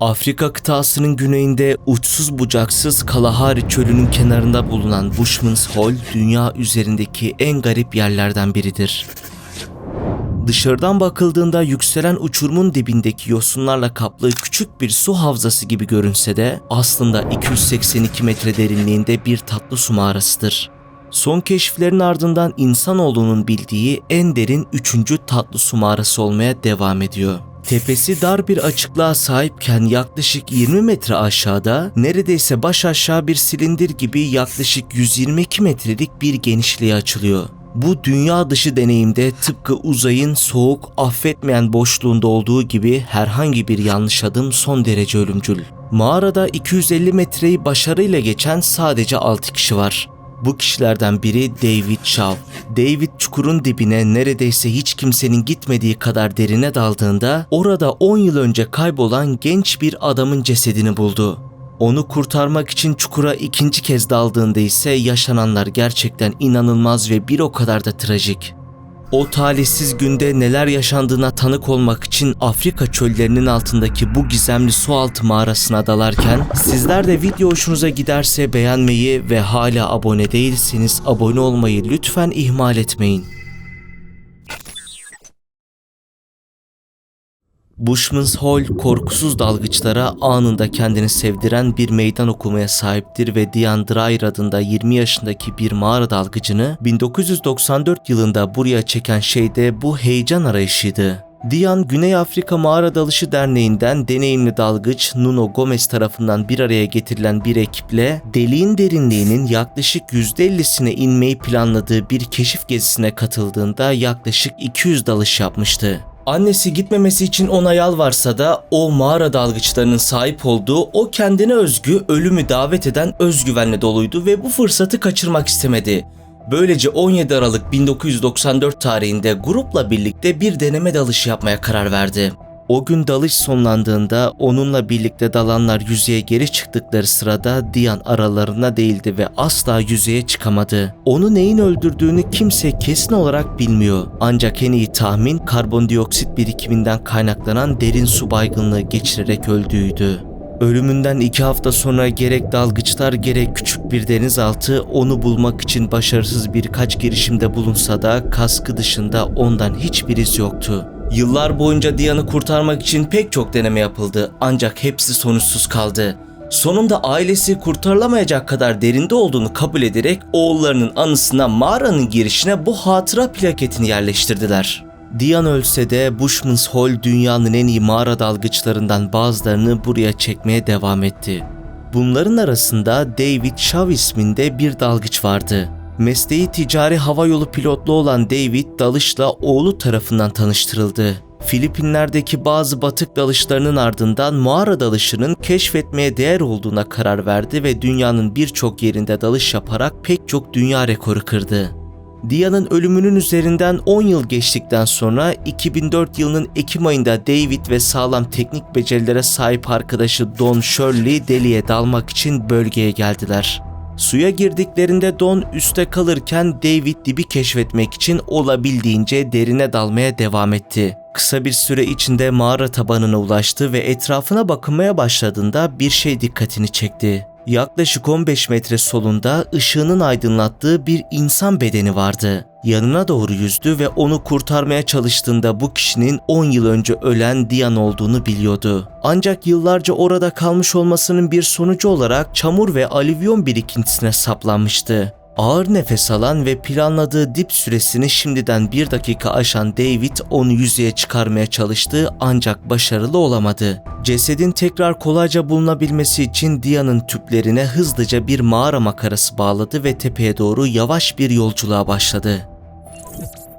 Afrika kıtasının güneyinde uçsuz bucaksız Kalahari çölünün kenarında bulunan Bushman's Hole dünya üzerindeki en garip yerlerden biridir. Dışarıdan bakıldığında yükselen uçurumun dibindeki yosunlarla kaplı küçük bir su havzası gibi görünse de aslında 282 metre derinliğinde bir tatlı su mağarasıdır. Son keşiflerin ardından insanoğlunun bildiği en derin 3. tatlı su mağarası olmaya devam ediyor. Tepesi dar bir açıklığa sahipken yaklaşık 20 metre aşağıda neredeyse baş aşağı bir silindir gibi yaklaşık 122 metrelik bir genişliğe açılıyor. Bu dünya dışı deneyimde tıpkı uzayın soğuk, affetmeyen boşluğunda olduğu gibi herhangi bir yanlış adım son derece ölümcül. Mağarada 250 metreyi başarıyla geçen sadece 6 kişi var. Bu kişilerden biri David Shaw. David çukurun dibine neredeyse hiç kimsenin gitmediği kadar derine daldığında orada 10 yıl önce kaybolan genç bir adamın cesedini buldu. Onu kurtarmak için çukura ikinci kez daldığında ise yaşananlar gerçekten inanılmaz ve bir o kadar da trajik. O talihsiz günde neler yaşandığına tanık olmak için Afrika çöllerinin altındaki bu gizemli sualtı mağarasına dalarken sizler de video hoşunuza giderse beğenmeyi ve hala abone değilseniz abone olmayı lütfen ihmal etmeyin. Bushman's Hole korkusuz dalgıçlara anında kendini sevdiren bir meydan okumaya sahiptir ve Dian Dreyer adında 20 yaşındaki bir mağara dalgıcını 1994 yılında buraya çeken şey de bu heyecan arayışıydı. Dian, Güney Afrika Mağara Dalışı Derneği'nden deneyimli dalgıç Nuno Gomez tarafından bir araya getirilen bir ekiple deliğin derinliğinin yaklaşık %50'sine inmeyi planladığı bir keşif gezisine katıldığında yaklaşık 200 dalış yapmıştı. Annesi gitmemesi için ona yalvarsa da o mağara dalgıçlarının sahip olduğu o kendine özgü ölümü davet eden özgüvenle doluydu ve bu fırsatı kaçırmak istemedi. Böylece 17 Aralık 1994 tarihinde grupla birlikte bir deneme dalış yapmaya karar verdi. O gün dalış sonlandığında onunla birlikte dalanlar yüzeye geri çıktıkları sırada Dian aralarına değildi ve asla yüzeye çıkamadı. Onu neyin öldürdüğünü kimse kesin olarak bilmiyor. Ancak en iyi tahmin karbondioksit birikiminden kaynaklanan derin su baygınlığı geçirerek öldüğüydü. Ölümünden iki hafta sonra gerek dalgıçlar gerek küçük bir denizaltı onu bulmak için başarısız birkaç girişimde bulunsa da kaskı dışında ondan hiçbir iz yoktu. Yıllar boyunca Dian'ı kurtarmak için pek çok deneme yapıldı ancak hepsi sonuçsuz kaldı. Sonunda ailesi kurtarılamayacak kadar derinde olduğunu kabul ederek oğullarının anısına mağaranın girişine bu hatıra plaketini yerleştirdiler. Dian ölse de Bushman's Hole dünyanın en iyi mağara dalgıçlarından bazılarını buraya çekmeye devam etti. Bunların arasında David Shaw isminde bir dalgıç vardı. Mesleği ticari havayolu pilotlu olan David dalışla oğlu tarafından tanıştırıldı. Filipinler'deki bazı batık dalışlarının ardından mağara dalışının keşfetmeye değer olduğuna karar verdi ve dünyanın birçok yerinde dalış yaparak pek çok dünya rekoru kırdı. Dia'nın ölümünün üzerinden 10 yıl geçtikten sonra 2004 yılının Ekim ayında David ve sağlam teknik becerilere sahip arkadaşı Don Shirley deliğe dalmak için bölgeye geldiler. Suya girdiklerinde Don üste kalırken David dibi keşfetmek için olabildiğince derine dalmaya devam etti. Kısa bir süre içinde mağara tabanına ulaştı ve etrafına bakınmaya başladığında bir şey dikkatini çekti. Yaklaşık 15 metre solunda ışığının aydınlattığı bir insan bedeni vardı. Yanına doğru yüzdü ve onu kurtarmaya çalıştığında bu kişinin 10 yıl önce ölen Dian olduğunu biliyordu. Ancak yıllarca orada kalmış olmasının bir sonucu olarak çamur ve alüvyon birikintisine saplanmıştı. Ağır nefes alan ve planladığı dip süresini şimdiden bir dakika aşan David onu yüzeye çıkarmaya çalıştı ancak başarılı olamadı. Cesedin tekrar kolayca bulunabilmesi için Dia'nın tüplerine hızlıca bir mağara makarası bağladı ve tepeye doğru yavaş bir yolculuğa başladı.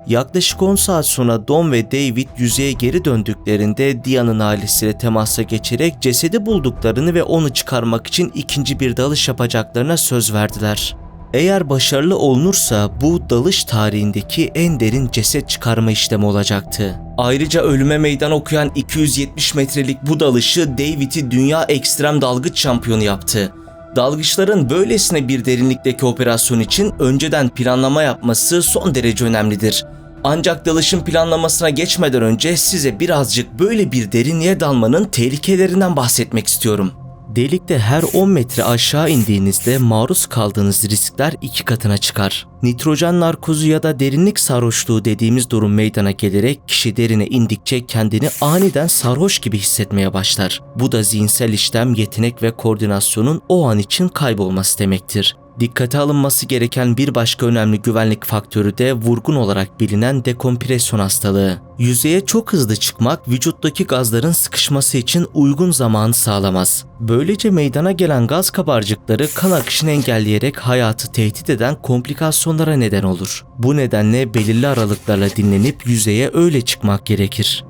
Yaklaşık 10 saat sonra Don ve David yüzeye geri döndüklerinde Dia'nın ailesiyle temasa geçerek cesedi bulduklarını ve onu çıkarmak için ikinci bir dalış yapacaklarına söz verdiler. Eğer başarılı olunursa bu dalış tarihindeki en derin ceset çıkarma işlemi olacaktı. Ayrıca ölüme meydan okuyan 270 metrelik bu dalışı David'i dünya ekstrem dalgıç şampiyonu yaptı. Dalgıçların böylesine bir derinlikteki operasyon için önceden planlama yapması son derece önemlidir. Ancak dalışın planlamasına geçmeden önce size birazcık böyle bir derinliğe dalmanın tehlikelerinden bahsetmek istiyorum. Delikte her 10 metre aşağı indiğinizde maruz kaldığınız riskler iki katına çıkar. Nitrojen narkozu ya da derinlik sarhoşluğu dediğimiz durum meydana gelerek kişi derine indikçe kendini aniden sarhoş gibi hissetmeye başlar. Bu da zihinsel işlem, yetenek ve koordinasyonun o an için kaybolması demektir. Dikkate alınması gereken bir başka önemli güvenlik faktörü de vurgun olarak bilinen dekompresyon hastalığı. Yüzeye çok hızlı çıkmak vücuttaki gazların sıkışması için uygun zamanı sağlamaz. Böylece meydana gelen gaz kabarcıkları kan akışını engelleyerek hayatı tehdit eden komplikasyonlara neden olur. Bu nedenle belirli aralıklarla dinlenip yüzeye öyle çıkmak gerekir.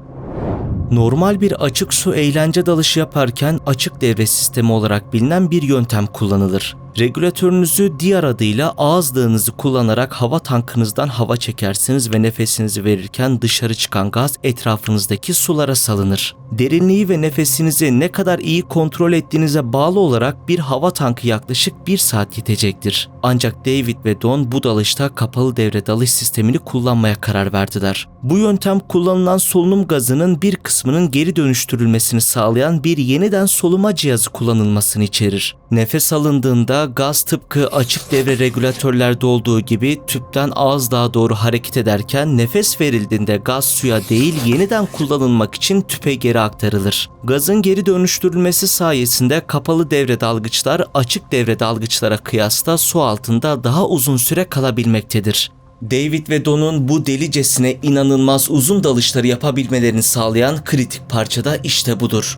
Normal bir açık su eğlence dalışı yaparken açık devre sistemi olarak bilinen bir yöntem kullanılır. Regülatörünüzü diğer adıyla ağızlığınızı kullanarak hava tankınızdan hava çekersiniz ve nefesinizi verirken dışarı çıkan gaz etrafınızdaki sulara salınır. Derinliği ve nefesinizi ne kadar iyi kontrol ettiğinize bağlı olarak bir hava tankı yaklaşık 1 saat yetecektir. Ancak David ve Don bu dalışta kapalı devre dalış sistemini kullanmaya karar verdiler. Bu yöntem kullanılan solunum gazının bir kısmının geri dönüştürülmesini sağlayan bir yeniden soluma cihazı kullanılmasını içerir. Nefes alındığında gaz tıpkı açık devre regülatörlerde olduğu gibi tüpten ağızlığa doğru hareket ederken nefes verildiğinde gaz suya değil yeniden kullanılmak için tüpe geri aktarılır. Gazın geri dönüştürülmesi sayesinde kapalı devre dalgıçlar açık devre dalgıçlara kıyasla su altında daha uzun süre kalabilmektedir. David ve Don'un bu delicesine inanılmaz uzun dalışları yapabilmelerini sağlayan kritik parça da işte budur.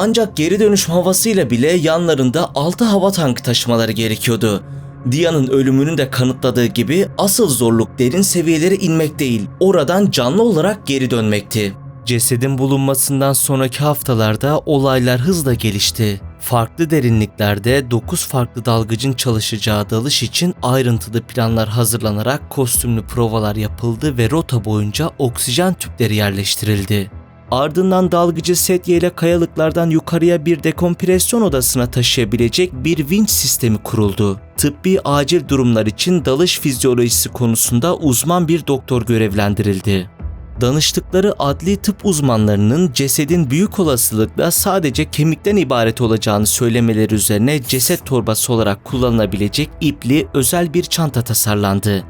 Ancak geri dönüşüm havasıyla bile yanlarında 6 hava tankı taşımaları gerekiyordu. Dia'nın ölümünü de kanıtladığı gibi asıl zorluk derin seviyelere inmek değil, oradan canlı olarak geri dönmekti. Cesedin bulunmasından sonraki haftalarda olaylar hızla gelişti. Farklı derinliklerde 9 farklı dalgıcın çalışacağı dalış için ayrıntılı planlar hazırlanarak kostümlü provalar yapıldı ve rota boyunca oksijen tüpleri yerleştirildi. Ardından dalgıcı Sethye ile kayalıklardan yukarıya bir dekompresyon odasına taşıyabilecek bir vinç sistemi kuruldu. Tıbbi acil durumlar için dalış fizyolojisi konusunda uzman bir doktor görevlendirildi. Danıştıkları adli tıp uzmanlarının cesedin büyük olasılıkla sadece kemikten ibaret olacağını söylemeleri üzerine ceset torbası olarak kullanılabilecek ipli özel bir çanta tasarlandı.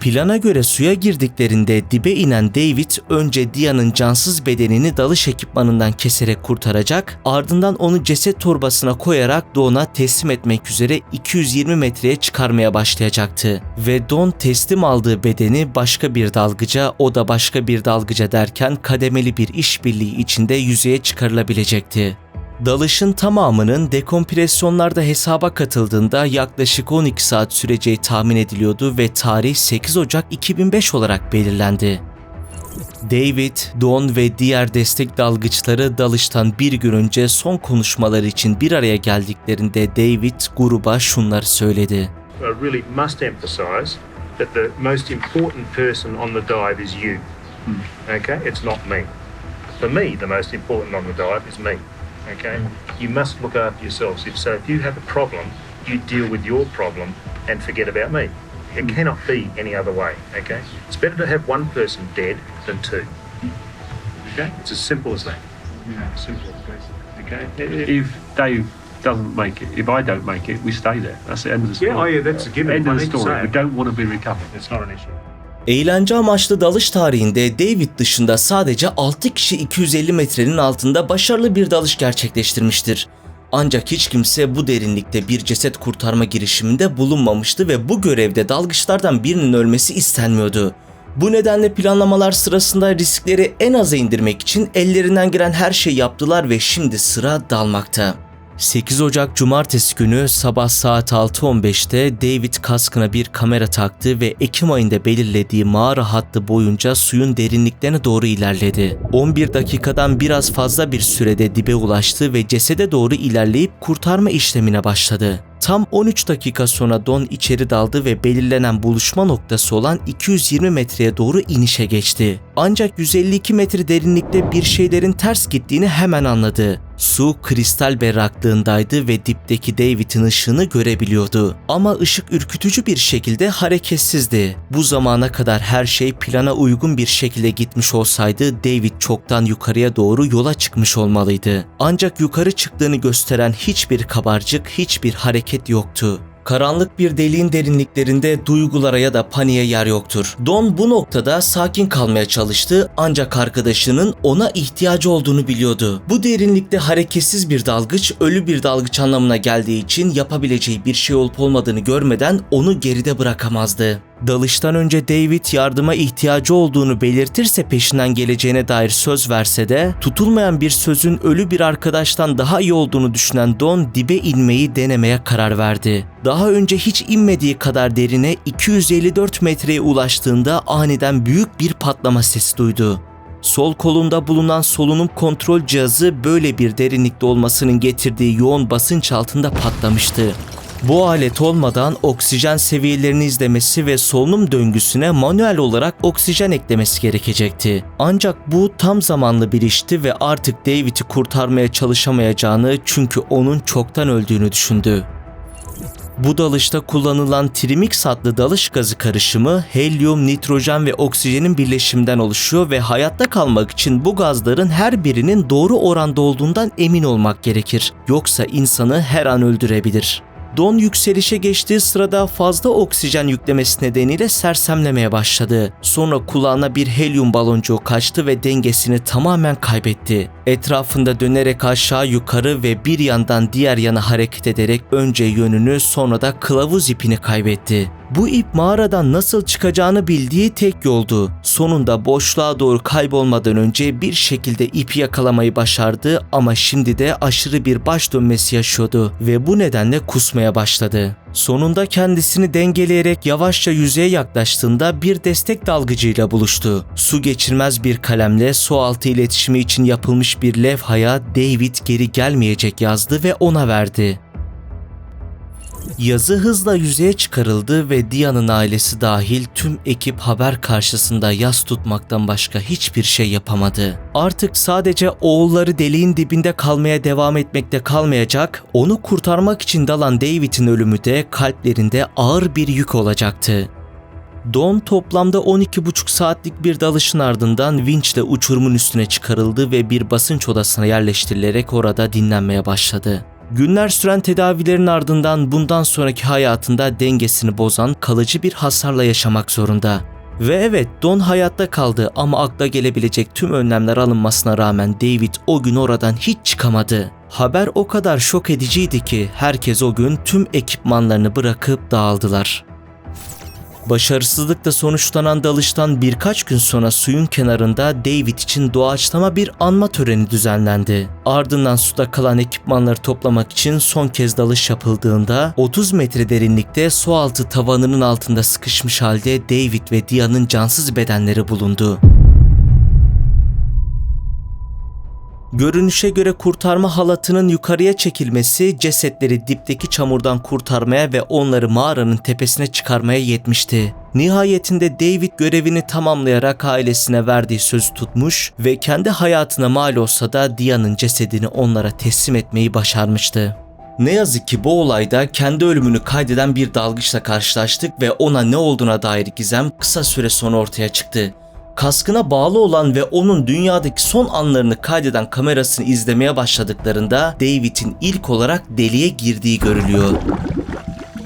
Plana göre suya girdiklerinde dibe inen David önce Dia'nın cansız bedenini dalış ekipmanından keserek kurtaracak, ardından onu ceset torbasına koyarak Don'a teslim etmek üzere 220 metreye çıkarmaya başlayacaktı. Ve Don teslim aldığı bedeni başka bir dalgıca, o da başka bir dalgıca derken kademeli bir işbirliği içinde yüzeye çıkarılabilecekti. Dalışın tamamının dekompresyonlarda hesaba katıldığında yaklaşık 12 saat süreceği tahmin ediliyordu ve tarih 8 Ocak 2005 olarak belirlendi. David, Don ve diğer destek dalgıçları dalıştan bir gün önce son konuşmaları için bir araya geldiklerinde David gruba şunları söyledi. I really must emphasise that the most important person on the dive is you. Okay, it's not me. For me, the most important on the dive is me. Okay, you must look after yourselves. If so, if you have a problem, you deal with your problem and forget about me. It hmm. cannot be any other way. Okay, it's better to have one person dead than two. Okay, it's as simple as that. Yeah. Simple as that. Okay. If Dave doesn't make it, if I don't make it, we stay there. That's the end of the story. Yeah, oh yeah, that's a given. End of the story. We don't want to be recovered. It's not an issue. Eğlence amaçlı dalış tarihinde David dışında sadece 6 kişi 250 metrenin altında başarılı bir dalış gerçekleştirmiştir. Ancak hiç kimse bu derinlikte bir ceset kurtarma girişiminde bulunmamıştı ve bu görevde dalgıçlardan birinin ölmesi istenmiyordu. Bu nedenle planlamalar sırasında riskleri en aza indirmek için ellerinden gelen her şeyi yaptılar ve şimdi sıra dalmakta. 8 Ocak Cumartesi günü sabah saat 6.15'te David kaskına bir kamera taktı ve Ekim ayında belirlediği mağara hattı boyunca suyun derinliklerine doğru ilerledi. 11 dakikadan biraz fazla bir sürede dibe ulaştı ve cesede doğru ilerleyip kurtarma işlemine başladı. Tam 13 dakika sonra Don içeri daldı ve belirlenen buluşma noktası olan 220 metreye doğru inişe geçti. Ancak 152 metre derinlikte bir şeylerin ters gittiğini hemen anladı. Su kristal berraklığındaydı ve dipteki David'in ışığını görebiliyordu. Ama ışık ürkütücü bir şekilde hareketsizdi. Bu zamana kadar her şey plana uygun bir şekilde gitmiş olsaydı David çoktan yukarıya doğru yola çıkmış olmalıydı. Ancak yukarı çıktığını gösteren hiçbir kabarcık, hiçbir hareket yoktu. Karanlık bir deliğin derinliklerinde duygulara ya da paniğe yer yoktur. Don bu noktada sakin kalmaya çalıştı ancak arkadaşının ona ihtiyacı olduğunu biliyordu. Bu derinlikte hareketsiz bir dalgıç ölü bir dalgıç anlamına geldiği için yapabileceği bir şey olup olmadığını görmeden onu geride bırakamazdı. Dalıştan önce David yardıma ihtiyacı olduğunu belirtirse peşinden geleceğine dair söz verse de tutulmayan bir sözün ölü bir arkadaştan daha iyi olduğunu düşünen Don dibe inmeyi denemeye karar verdi. Daha önce hiç inmediği kadar derine 254 metreye ulaştığında aniden büyük bir patlama sesi duydu. Sol kolunda bulunan solunum kontrol cihazı böyle bir derinlikte olmasının getirdiği yoğun basınç altında patlamıştı. Bu alet olmadan oksijen seviyelerini izlemesi ve solunum döngüsüne manuel olarak oksijen eklemesi gerekecekti. Ancak bu tam zamanlı bir işti ve artık David'i kurtarmaya çalışamayacağını çünkü onun çoktan öldüğünü düşündü. Bu dalışta kullanılan Trimix adlı dalış gazı karışımı helyum, nitrojen ve oksijenin birleşiminden oluşuyor ve hayatta kalmak için bu gazların her birinin doğru oranda olduğundan emin olmak gerekir. Yoksa insanı her an öldürebilir. Don yükselişe geçtiği sırada fazla oksijen yüklemesi nedeniyle sersemlemeye başladı. Sonra kulağına bir helyum baloncuğu kaçtı ve dengesini tamamen kaybetti. Etrafında dönerek aşağı yukarı ve bir yandan diğer yana hareket ederek önce yönünü sonra da kılavuz ipini kaybetti. Bu ip mağaradan nasıl çıkacağını bildiği tek yoldu. Sonunda boşluğa doğru kaybolmadan önce bir şekilde ipi yakalamayı başardı ama şimdi de aşırı bir baş dönmesi yaşıyordu ve bu nedenle kusmaya başladı. Sonunda kendisini dengeleyerek yavaşça yüzeye yaklaştığında bir destek dalgıcıyla buluştu. Su geçirmez bir kalemle su altı iletişimi için yapılmış bir levhaya David geri gelmeyecek yazdı ve ona verdi. Yazı hızla yüzeye çıkarıldı ve Dia'nın ailesi dahil tüm ekip haber karşısında yas tutmaktan başka hiçbir şey yapamadı. Artık sadece oğulları deliğin dibinde kalmaya devam etmekte kalmayacak, onu kurtarmak için dalan David'in ölümü de kalplerinde ağır bir yük olacaktı. Don toplamda 12,5 saatlik bir dalışın ardından vinçle uçurumun üstüne çıkarıldı ve bir basınç odasına yerleştirilerek orada dinlenmeye başladı. Günler süren tedavilerin ardından bundan sonraki hayatında dengesini bozan kalıcı bir hasarla yaşamak zorunda. Ve evet Don hayatta kaldı ama akla gelebilecek tüm önlemler alınmasına rağmen David o gün oradan hiç çıkamadı. Haber o kadar şok ediciydi ki herkes o gün tüm ekipmanlarını bırakıp dağıldılar. Başarısızlıkla sonuçlanan dalıştan birkaç gün sonra suyun kenarında David için doğaçlama bir anma töreni düzenlendi. Ardından suda kalan ekipmanları toplamak için son kez dalış yapıldığında 30 metre derinlikte su altı tavanının altında sıkışmış halde David ve Dia'nın cansız bedenleri bulundu. Görünüşe göre kurtarma halatının yukarıya çekilmesi cesetleri dipteki çamurdan kurtarmaya ve onları mağaranın tepesine çıkarmaya yetmişti. Nihayetinde David görevini tamamlayarak ailesine verdiği sözü tutmuş ve kendi hayatına mal olsa da Dia'nın cesedini onlara teslim etmeyi başarmıştı. Ne yazık ki bu olayda kendi ölümünü kaydeden bir dalgıçla karşılaştık ve ona ne olduğuna dair gizem kısa süre sonra ortaya çıktı kaskına bağlı olan ve onun dünyadaki son anlarını kaydeden kamerasını izlemeye başladıklarında David'in ilk olarak deliğe girdiği görülüyor.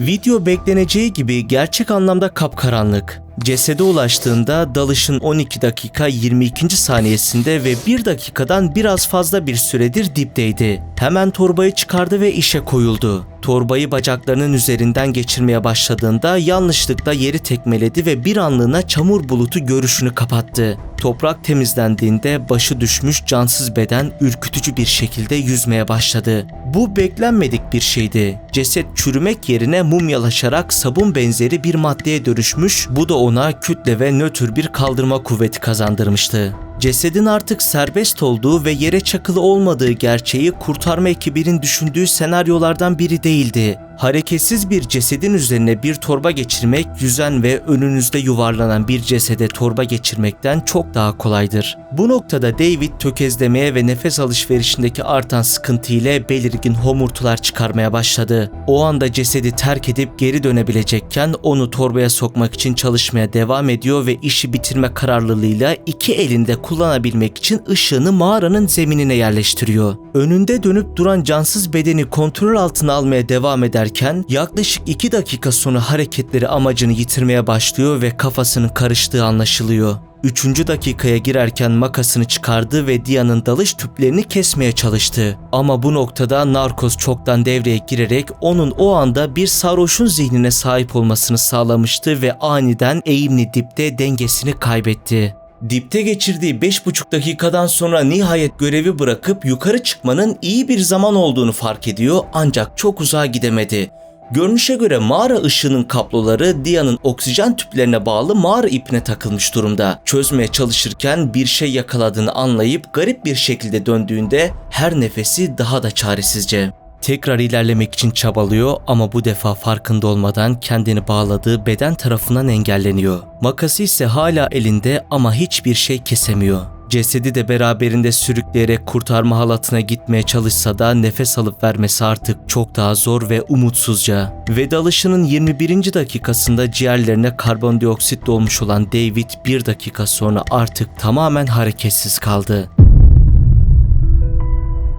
Video bekleneceği gibi gerçek anlamda kapkaranlık. Cesede ulaştığında dalışın 12 dakika 22. saniyesinde ve 1 dakikadan biraz fazla bir süredir dipteydi. Hemen torbayı çıkardı ve işe koyuldu. Torbayı bacaklarının üzerinden geçirmeye başladığında yanlışlıkla yeri tekmeledi ve bir anlığına çamur bulutu görüşünü kapattı. Toprak temizlendiğinde başı düşmüş cansız beden ürkütücü bir şekilde yüzmeye başladı. Bu beklenmedik bir şeydi. Ceset çürümek yerine mumyalaşarak sabun benzeri bir maddeye dönüşmüş, bu da ona kütle ve nötr bir kaldırma kuvveti kazandırmıştı. Cesedin artık serbest olduğu ve yere çakılı olmadığı gerçeği kurtarma ekibinin düşündüğü senaryolardan biri değildi. Hareketsiz bir cesedin üzerine bir torba geçirmek, yüzen ve önünüzde yuvarlanan bir cesede torba geçirmekten çok daha kolaydır. Bu noktada David tökezlemeye ve nefes alışverişindeki artan sıkıntı ile belirgin homurtular çıkarmaya başladı. O anda cesedi terk edip geri dönebilecekken onu torbaya sokmak için çalışmaya devam ediyor ve işi bitirme kararlılığıyla iki elinde kullanabilmek için ışığını mağaranın zeminine yerleştiriyor. Önünde dönüp duran cansız bedeni kontrol altına almaya devam ederken yaklaşık 2 dakika sonra hareketleri amacını yitirmeye başlıyor ve kafasının karıştığı anlaşılıyor. Üçüncü dakikaya girerken makasını çıkardı ve Dia'nın dalış tüplerini kesmeye çalıştı. Ama bu noktada narkoz çoktan devreye girerek onun o anda bir sarhoşun zihnine sahip olmasını sağlamıştı ve aniden eğimli dipte dengesini kaybetti. Dipte geçirdiği 5,5 dakikadan sonra nihayet görevi bırakıp yukarı çıkmanın iyi bir zaman olduğunu fark ediyor ancak çok uzağa gidemedi. Görünüşe göre mağara ışığının kabloları Dia'nın oksijen tüplerine bağlı mağara ipine takılmış durumda. Çözmeye çalışırken bir şey yakaladığını anlayıp garip bir şekilde döndüğünde her nefesi daha da çaresizce. Tekrar ilerlemek için çabalıyor ama bu defa farkında olmadan kendini bağladığı beden tarafından engelleniyor. Makası ise hala elinde ama hiçbir şey kesemiyor. Cesedi de beraberinde sürükleyerek kurtarma halatına gitmeye çalışsa da nefes alıp vermesi artık çok daha zor ve umutsuzca. Ve dalışının 21. dakikasında ciğerlerine karbondioksit dolmuş olan David bir dakika sonra artık tamamen hareketsiz kaldı.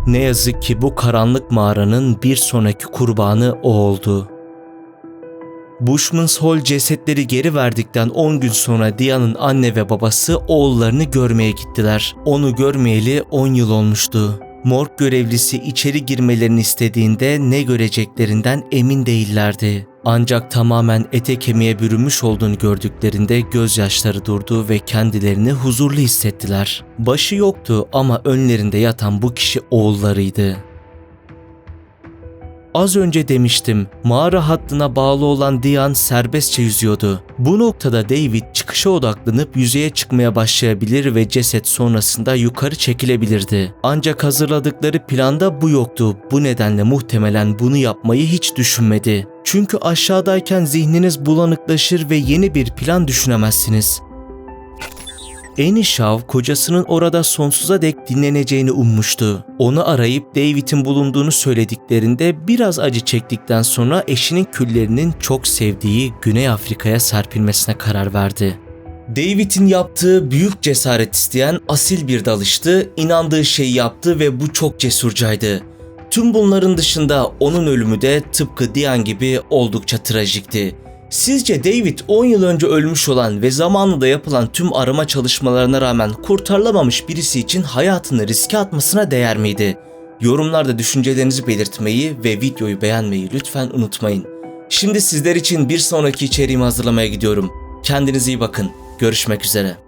Ne yazık ki bu karanlık mağaranın bir sonraki kurbanı o oldu. Bushman's Hall cesetleri geri verdikten 10 gün sonra Dia'nın anne ve babası oğullarını görmeye gittiler. Onu görmeyeli 10 yıl olmuştu. Morg görevlisi içeri girmelerini istediğinde ne göreceklerinden emin değillerdi. Ancak tamamen ete kemiğe bürünmüş olduğunu gördüklerinde gözyaşları durdu ve kendilerini huzurlu hissettiler. Başı yoktu ama önlerinde yatan bu kişi oğullarıydı. Az önce demiştim, mağara hattına bağlı olan Dian serbestçe yüzüyordu. Bu noktada David çıkışa odaklanıp yüzeye çıkmaya başlayabilir ve ceset sonrasında yukarı çekilebilirdi. Ancak hazırladıkları planda bu yoktu. Bu nedenle muhtemelen bunu yapmayı hiç düşünmedi. Çünkü aşağıdayken zihniniz bulanıklaşır ve yeni bir plan düşünemezsiniz. Annie Shaw kocasının orada sonsuza dek dinleneceğini ummuştu. Onu arayıp David'in bulunduğunu söylediklerinde biraz acı çektikten sonra eşinin küllerinin çok sevdiği Güney Afrika'ya serpilmesine karar verdi. David'in yaptığı büyük cesaret isteyen asil bir dalıştı, inandığı şeyi yaptı ve bu çok cesurcaydı. Tüm bunların dışında onun ölümü de tıpkı Diane gibi oldukça trajikti. Sizce David 10 yıl önce ölmüş olan ve zamanında yapılan tüm arama çalışmalarına rağmen kurtarılamamış birisi için hayatını riske atmasına değer miydi? Yorumlarda düşüncelerinizi belirtmeyi ve videoyu beğenmeyi lütfen unutmayın. Şimdi sizler için bir sonraki içeriğimi hazırlamaya gidiyorum. Kendinize iyi bakın. Görüşmek üzere.